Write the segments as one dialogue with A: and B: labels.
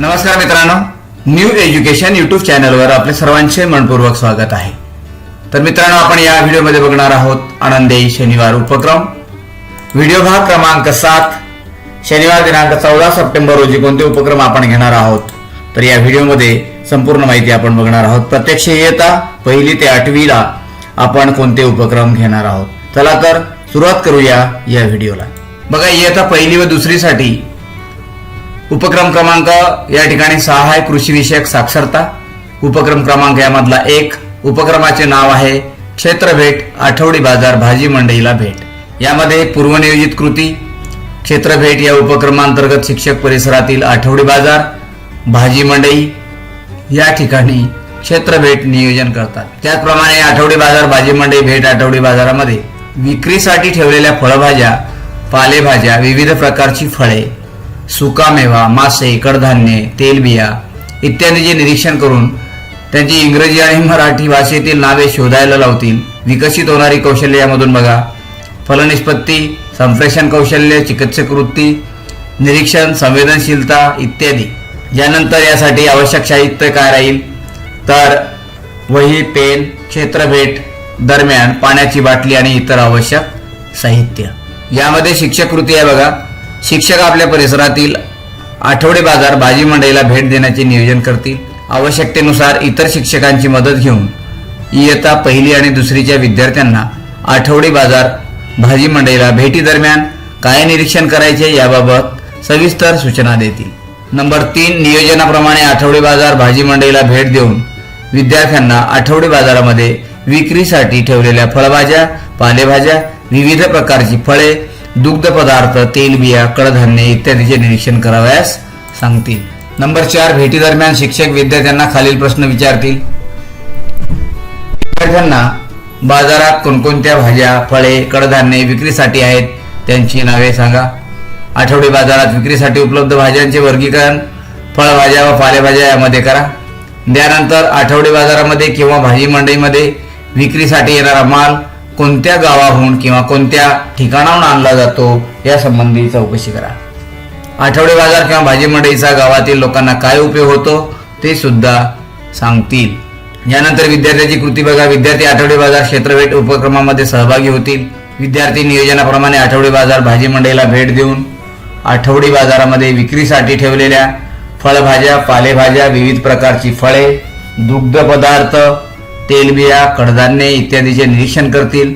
A: नमस्कार मित्रांनो new education YouTube चॅनलवर आपले सर्वांचे मनपूर्वक स्वागत आहे. तर मित्रांनो आपण या व्हिडिओमध्ये बघणार आहोत आनंदे शनिवार उपक्रम. व्हिडिओ भाग क्रमांक सात शनिवार दिनांक चौदा सप्टेंबर रोजी कोणते उपक्रम आपण घेणार आहोत? तर या व्हिडिओमध्ये संपूर्ण माहिती आपण बघणार आहोत. प्रत्यक्ष येता पहिली ते आठवीला आपण कोणते उपक्रम घेणार आहोत? चला तर सुरुवात करूया या व्हिडिओला. बघा इयत्ता पहिली व दुसरीसाठी उपक्रम क्रमांक या ठिकाणी सहा आहे कृषी विषयक साक्षरता. उपक्रम क्रमांक यामधला एक उपक्रमाचे नाव आहे क्षेत्र भेट आठवडी बाजार भाजी मंडईला भेट. यामध्ये पूर्वनियोजित कृती क्षेत्र भेट या उपक्रमांतर्गत शिक्षक परिसरातील आठवडी बाजार भाजी मंडई या ठिकाणी क्षेत्र भेट नियोजन करतात. त्याचप्रमाणे आठवडी बाजार भाजी मंडई भेट आठवडी बाजारामध्ये विक्रीसाठी ठेवलेल्या फळभाज्या पालेभाज्या विविध प्रकारची फळे सुकामेवा मासे कडधान्ये तेलबिया इत्यादीचे निरीक्षण करून त्यांची इंग्रजी आणि मराठी भाषेतील नावे शोधायला लावतील. विकसित होणारी कौशल्य यामधून बघा. फलनिष्पत्ती संप्रेषण कौशल्य चिकित्सक वृत्ती निरीक्षण संवेदनशीलता इत्यादी. यानंतर यासाठी आवश्यक साहित्य काय राहील? तर वही पेन क्षेत्रभेट दरम्यान पाण्याची बाटली आणि इतर आवश्यक साहित्य. यामध्ये शिक्षक कृती आहे बघा. शिक्षक आपल्या परिसरातील आठवडे बाजार भाजी मंडईला भेट देण्याचे नियोजन करतील. आवश्यकतेनुसार इतर शिक्षकांची मदत घेऊन इयत्ता पहिली आणि दुसरीच्या विद्यार्थ्यांना आठवडे बाजार भाजी मंडईला भेटीदरम्यान काय निरीक्षण करायचे याबाबत सविस्तर सूचना देतील. नंबर तीन नियोजनाप्रमाणे आठवडे बाजार भाजी मंडईला भेट देऊन विद्यार्थ्यांना आठवडे बाजारामध्ये विक्रीसाठी ठेवलेल्या फळभाज्या पालेभाज्या विविध प्रकारची फळे दुग्ध पदार्थ तेलबिया कडधान्य इत्यादीचे निरीक्षण करावयास सांगतील. नंबर चार भेटी दरम्यान शिक्षक विद्यार्थ्यांना खालील प्रश्न विचारतील. विद्यार्थ्यांना बाजारात कोणकोणत्या भाज्या फळे कडधान्ये विक्रीसाठी आहेत त्यांची नावे सांगा. आठवडी बाजारात विक्रीसाठी उपलब्ध भाज्यांचे वर्गीकरण फळभाज्या व पालेभाज्या यामध्ये करा. त्यानंतर आठवडी बाजारामध्ये किंवा भाजी मंडईमध्ये विक्रीसाठी येणारा माल कोणत्या गावाहून किंवा कोणत्या ठिकाणाहून आणला जातो या संबंधी चौकशी करा. आठवडे बाजार किंवा भाजी मंडईचा गावातील लोकांना काय उपयोग होतो ते सुद्धा सांगतील. यानंतर विद्यार्थ्याची कृती बघा. विद्यार्थी आठवडे बाजार क्षेत्रभेट उपक्रमामध्ये सहभागी होतील. विद्यार्थी नियोजनाप्रमाणे आठवडे बाजार भाजी मंडईला भेट देऊन आठवडी बाजारामध्ये विक्रीसाठी ठेवलेल्या फळभाज्या पालेभाज्या विविध प्रकारची फळे दुग्ध पदार्थ तेलबिया कडधान्ये इत्यादीचे निरीक्षण करतील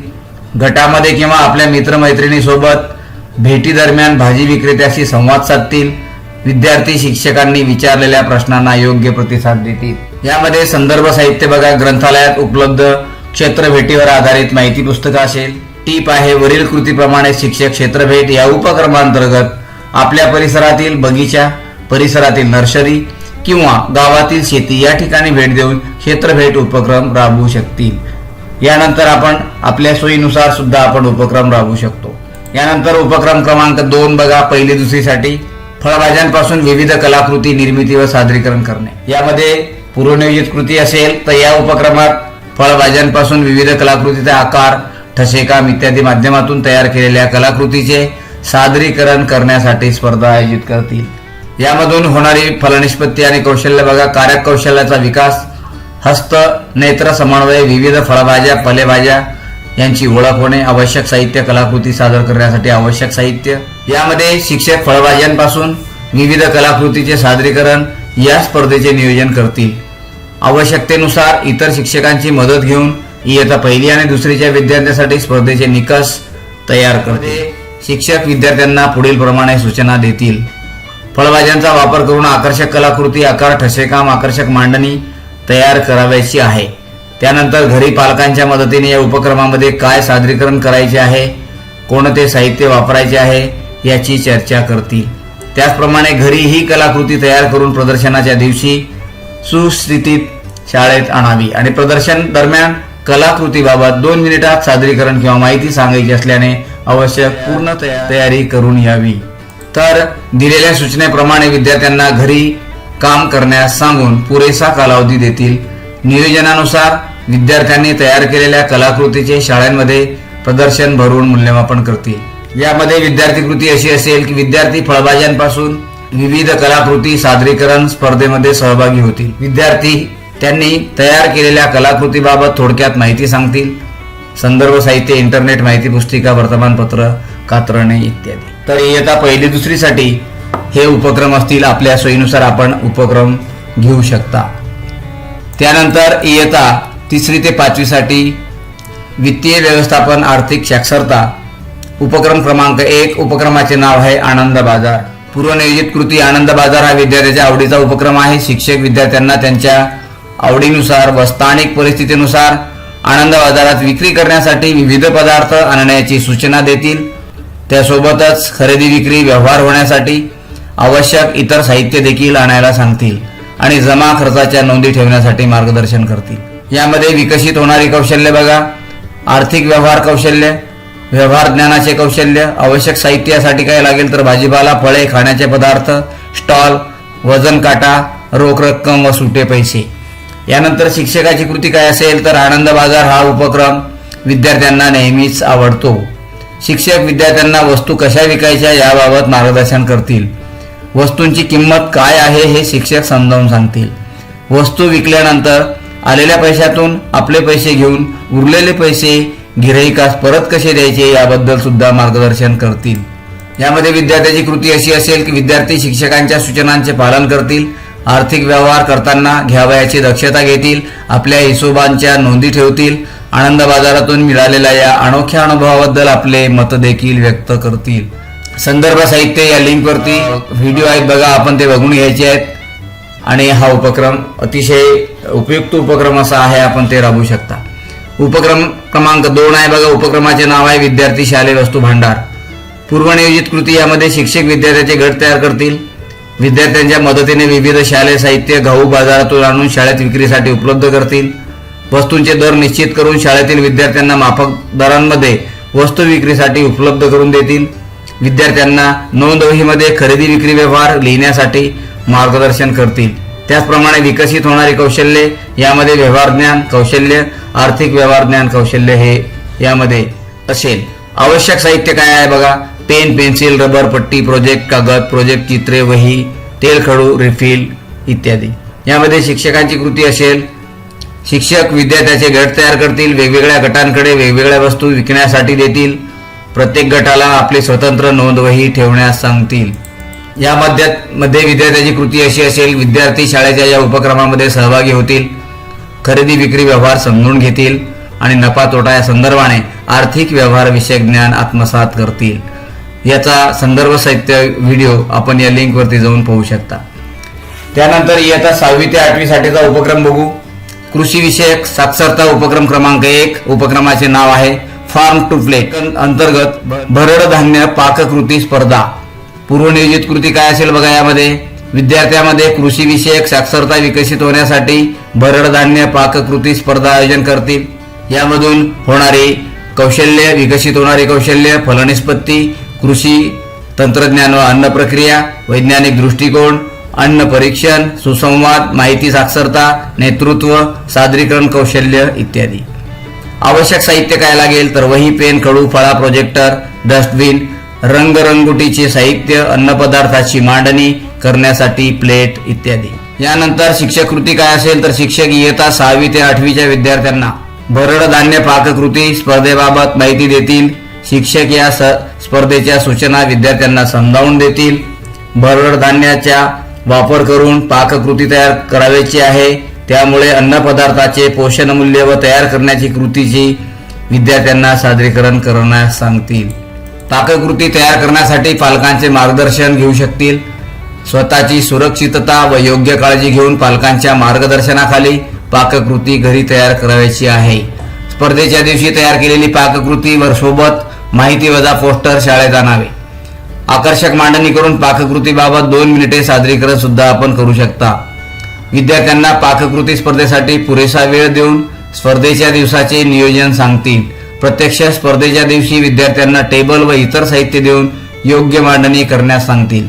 A: गटामध्ये किंवा आपल्या मित्रमैत्रिणीसोबत भेटी दरम्यान भाजी विक्रेत्याशी संवाद साधतील विद्यार्थी शिक्षकांनी विचारलेल्या प्रश्नांना योग्य प्रतिसाद देतील. यामध्ये संदर्भ साहित्य बघा ग्रंथालयात उपलब्ध क्षेत्र भेटीवर आधारित माहिती पुस्तकं असेल. टीप आहे वरील कृतीप्रमाणे शिक्षक क्षेत्रभेट या उपक्रमांतर्गत आपल्या परिसरातील बगीचा परिसरातील नर्सरी किंवा गावातील शेती या ठिकाणी भेट देऊन क्षेत्रभेट उपक्रम राबवू शकतील. यानंतर आपण आपल्या सोयीनुसार सुद्धा आपण उपक्रम राबवू शकतो. यानंतर उपक्रम क्रमांक दोन बघा पहिली दुसरीसाठी. फळभाज्यांपासून विविध कलाकृती निर्मिती व सादरीकरण करणे. यामध्ये पूर्वनियोजित कृती असेल तर या उपक्रमात फळभाज्यांपासून विविध कलाकृतीचे आकार ठसेकाम इत्यादी माध्यमातून तयार केलेल्या कलाकृतीचे सादरीकरण करण्यासाठी स्पर्धा आयोजित करतील. यामधून होणारी फलनिष्पत्ती आणि कौशल्य बघा. कार्यकौशल्याचा विकास हस्त नेत्र समन्वय विविध फळभाज्या फलेभाज्या यांची ओळख होणे आवश्यक साहित्य कलाकृती सादर करण्यासाठी आवश्यक साहित्य. यामध्ये शिक्षक फळभाज्यांपासून विविध कलाकृतीचे सादरीकरण या स्पर्धेचे नियोजन करतील. आवश्यकतेनुसार इतर शिक्षकांची मदत घेऊन इयत्ता पहिली आणि दुसरीच्या विद्यार्थ्यांसाठी स्पर्धेचे निकष तयार करते. शिक्षक विद्यार्थ्यांना पुढील प्रमाणे सूचना देतील. फळभाज्यांचा वापर करून आकर्षक कलाकृती आकार ठसेकाम आकर्षक मांडणी तयार करावयाची आहे. त्यानंतर घरी पालकांच्या मदतीने या उपक्रमामध्ये काय सादरीकरण करायचे आहे कोणते साहित्य वापरायचे आहे याची चर्चा करतील. त्याचप्रमाणे घरी ही कलाकृती तयार करून प्रदर्शनाच्या दिवशी सुस्थितीत शाळेत आणावी आणि प्रदर्शन दरम्यान कलाकृतीबाबत दोन मिनिटात सादरीकरण किंवा माहिती सांगायची असल्याने आवश्यक पूर्ण तयारी करून यावी तर दिलेल्या सूचनेप्रमाणे विद्यार्थ्यांना घरी काम करण्यास सांगून पुरेसा कालावधी देतील. नियोजनानुसार विद्यार्थ्यांनी तयार केलेल्या कलाकृतीचे शाळांमध्ये प्रदर्शन भरून मूल्यमापन करतील. यामध्ये विद्यार्थी कृती अशी असेल की विद्यार्थी फळभाज्यांपासून विविध कलाकृती सादरीकरण स्पर्धेमध्ये सहभागी होतील. विद्यार्थी त्यांनी तयार केलेल्या कलाकृतीबाबत थोडक्यात माहिती सांगतील. संदर्भ साहित्य इंटरनेट माहिती पुस्तिका वर्तमानपत्र कात्रणे इत्यादी. तर इयत्ता पहिली दुसरीसाठी हे उपक्रम असतील आपल्या सोयीनुसार आपण उपक्रम घेऊ शकता. त्यानंतर इयत्ता तिसरी ते पाचवीसाठी वित्तीय व्यवस्थापन आर्थिक साक्षरता उपक्रम क्रमांक एक उपक्रमाचे नाव आहे आनंद बाजार. पूर्वनियोजित कृती आनंद बाजार हा विद्यार्थ्याच्या आवडीचा उपक्रम आहे. शिक्षक विद्यार्थ्यांना त्यांच्या आवडीनुसार व स्थानिक परिस्थितीनुसार आनंद बाजारात विक्री करण्यासाठी विविध पदार्थ आणण्याची सूचना देतील. त्यासोबतच खरेदी विक्री व्यवहार होण्यासाठी आवश्यक इतर साहित्य देखील आणायला सांगतील आणि जमा खर्चाच्या नोंदी ठेवण्यासाठी मार्गदर्शन करतील. यामध्ये विकसित होणारी कौशल्य बघा. आर्थिक व्यवहार कौशल्य व्यवहार ज्ञानाचे कौशल्य आवश्यक साहित्यासाठी काय लागेल तर भाजीपाला फळे खाण्याचे पदार्थ स्टॉल वजन काटा रोख रक्कम व सुटे पैसे. यानंतर शिक्षकाची कृती काय असेल तर आनंद बाजार हा उपक्रम विद्यार्थ्यांना नेहमीच आवडतो. शिक्षक विद्यार्थ्यांना वस्तू कशा विकायच्या याबाबत मार्गदर्शन करतील? वस्तूंची किंमत काय आहे हे शिक्षक समजावून सांगतील. वस्तू विकल्यानंतर आलेल्या पैशातून आपले पैसे घेऊन उरलेले पैसे गिऱ्हाईकास परत कसे द्यायचे याबद्दल सुद्धा मार्गदर्शन करतील. यामध्ये विद्यार्थ्याची कृती अशी असेल की विद्यार्थी शिक्षकांच्या सूचनांचे पालन करतील आर्थिक व्यवहार करताना घ्यावयाची दक्षता घेतील आपल्या हिशोबांच्या नोंदी ठेवतील आनंद बाजारातून मिळालेल्या या अनोख्या अनुभवाबद्दल आपले मत देखील व्यक्त करतील. संदर्भ साहित्य या लिंकवरती व्हिडिओ आहेत बघा आपण ते बघून घ्यायचे आहेत. आणि हा उपक्रम अतिशय उपयुक्त उपक्रम असा आहे आपण ते राबवू शकता. उपक्रम क्रमांक दोन आहे बघा उपक्रमाचे नाव आहे विद्यार्थी शालेय वस्तू भांडार. पूर्वनियोजित कृती यामध्ये शिक्षक विद्यार्थ्याचे गट तयार करतील. विद्यार्थ्यांच्या मदतीने विविध शालेय साहित्य घाऊ बाजारातून आणून शाळेत विक्रीसाठी उपलब्ध करतील. वस्तूंचे दर निश्चित करून शाळेतील विद्यार्थ्यांना माफक दरांमध्ये वस्तू विक्रीसाठी उपलब्ध करून देतील. विद्यार्थ्यांना नोंदवहीमध्ये खरेदी विक्री व्यवहार लिहिण्यासाठी मार्गदर्शन करतील. त्याचप्रमाणे विकसित होणारी कौशल्ये यामध्ये व्यवहार ज्ञान कौशल्य आर्थिक व्यवहार ज्ञान कौशल्य हे यामध्ये असेल. आवश्यक साहित्य काय आहे बघा? पेन पेन्सिल रबर पट्टी प्रोजेक्ट कागद प्रोजेक्ट चित्रे वही तेलखडू रिफिल इत्यादी. यामध्ये शिक्षकांची कृती असेल शिक्षक विद्यार्थ्याचे गट तयार करतील वेगवेगळ्या गटांकडे वेगवेगळ्या वस्तू विकण्यासाठी देतील. प्रत्येक गटाला आपले स्वतंत्र नोंदवही ठेवण्यास सांगतील. या मध्ये विद्यार्थ्याची कृती अशी असेल विद्यार्थी शाळेच्या या उपक्रमामध्ये सहभागी होतील खरेदी विक्री व्यवहार समजून घेतील आणि नफा तोटा या संदर्भाने आर्थिक व्यवहार विषयक ज्ञान आत्मसात करतील. याचा संदर्भ साहित्य व्हिडिओ आपण या लिंकवरती जाऊन पाहू शकता. त्यानंतर इयत्ता सहावी ते आठवीसाठीचा उपक्रम बघू. कृषी विषयक साक्षरता उपक्रम क्रमांक एक उपक्रमाचे नाव आहे फार्म टू प्लेट अंतर्गत भरड धान्य पाककृती स्पर्धा. पूर्वनियोजित कृती काय असेल बघा यामध्ये? विद्यार्थ्यामध्ये कृषी विषयक साक्षरता विकसित होण्यासाठी भरड धान्य पाककृती स्पर्धा आयोजन करतील. यामधून होणारी कौशल्य विकसित होणारी कौशल्य फलनिष्पत्ती कृषी तंत्रज्ञान व अन्न प्रक्रिया वैज्ञानिक दृष्टिकोन अन्न परीक्षण सुसंवाद माहिती साक्षरता नेतृत्व सादरीकरण कौशल्य इत्यादी. आवश्यक साहित्य काय लागेल तर वही पेन खडू फळा प्रोजेक्टर डस्टबिन रंगरंगोटीचे साहित्य अन्नपदार्थाची मांडणी करण्यासाठी प्लेट इत्यादी. यानंतर शिक्षक कृती काय असेल तर शिक्षक इयत्ता सहावी ते आठवीच्या विद्यार्थ्यांना भरड धान्य पाककृती स्पर्धेबाबत माहिती देतील. शिक्षक या स्पर्धेच्या सूचना विद्यार्थ्यांना समजावून देतील. भरड धान्याच्या वापर करून पाककृती तयार करावयाची आहे. त्यामुळे अन्नपदार्थाचे पोषणमूल्य व तयार करण्याची कृतीची विद्यार्थ्यांना सादरीकरण करण्यास सांगतील. पाककृती तयार करण्यासाठी पालकांचे मार्गदर्शन घेऊ शकतील. स्वतःची सुरक्षितता व योग्य काळजी घेऊन पालकांच्या मार्गदर्शनाखाली पाककृती घरी तयार करायची आहे. स्पर्धेच्या दिवशी तयार केलेली पाककृती वर सोबत माहिती वजा पोस्टर शाळेत आणावे. आकर्षक मांडणी करून पाककृतीबाबत दोन मिनिटे सादरीकरण सुद्धा आपण करू शकता. विद्यार्थ्यांना पाककृती स्पर्धेसाठी पुरेसा वेळ देऊन स्पर्धेच्या दिवसाचे नियोजन सांगतील. प्रत्यक्ष स्पर्धेच्या दिवशी विद्यार्थ्यांना टेबल व इतर साहित्य देऊन योग्य मांडणी करण्यास सांगतील.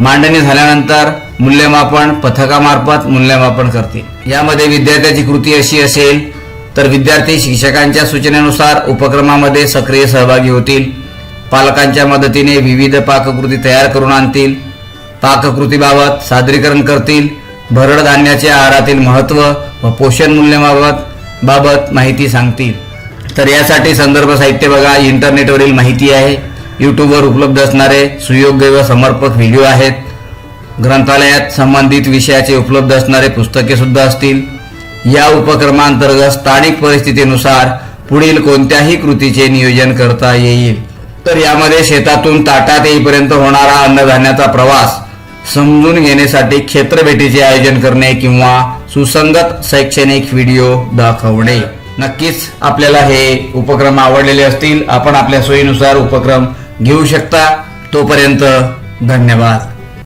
A: मांडणी झाल्यानंतर मूल्यमापन पथकामार्फत मूल्यमापन करतील. यामध्ये विद्यार्थ्याची कृती अशी असेल तर विद्यार्थी शिक्षकांच्या सूचनेनुसार उपक्रमामध्ये सक्रिय सहभागी होतील. पालकांच्या मदतीने विविध पाककृती तयार करून आणतील. पाककृतीबाबत सादरीकरण करतील. भरड धान्याचे आहारातील महत्त्व व पोषण मूल्याबाबत बाबत माहिती सांगतील. तर यासाठी संदर्भ साहित्य बघा इंटरनेटवरील माहिती आहे. यूट्यूबवर उपलब्ध असणारे सुयोग्य व समर्पक व्हिडिओ आहेत. ग्रंथालयात संबंधित विषयाचे उपलब्ध असणारे पुस्तके सुद्धा असतील. या उपक्रमांतर्गत स्थानिक परिस्थितीनुसार पुढील कोणत्याही कृतीचे नियोजन करता येईल. तर यामध्ये शेतातून ताटात येईपर्यंत होणारा अन्नधान्याचा प्रवास समजून घेण्यासाठी क्षेत्रभेटीचे आयोजन करणे किंवा सुसंगत शैक्षणिक व्हिडिओ दाखवणे. नक्कीच आपल्याला हे उपक्रम आवडलेले असतील. आपण आपल्या सोयीनुसार उपक्रम घेऊ शकता. तोपर्यंत धन्यवाद.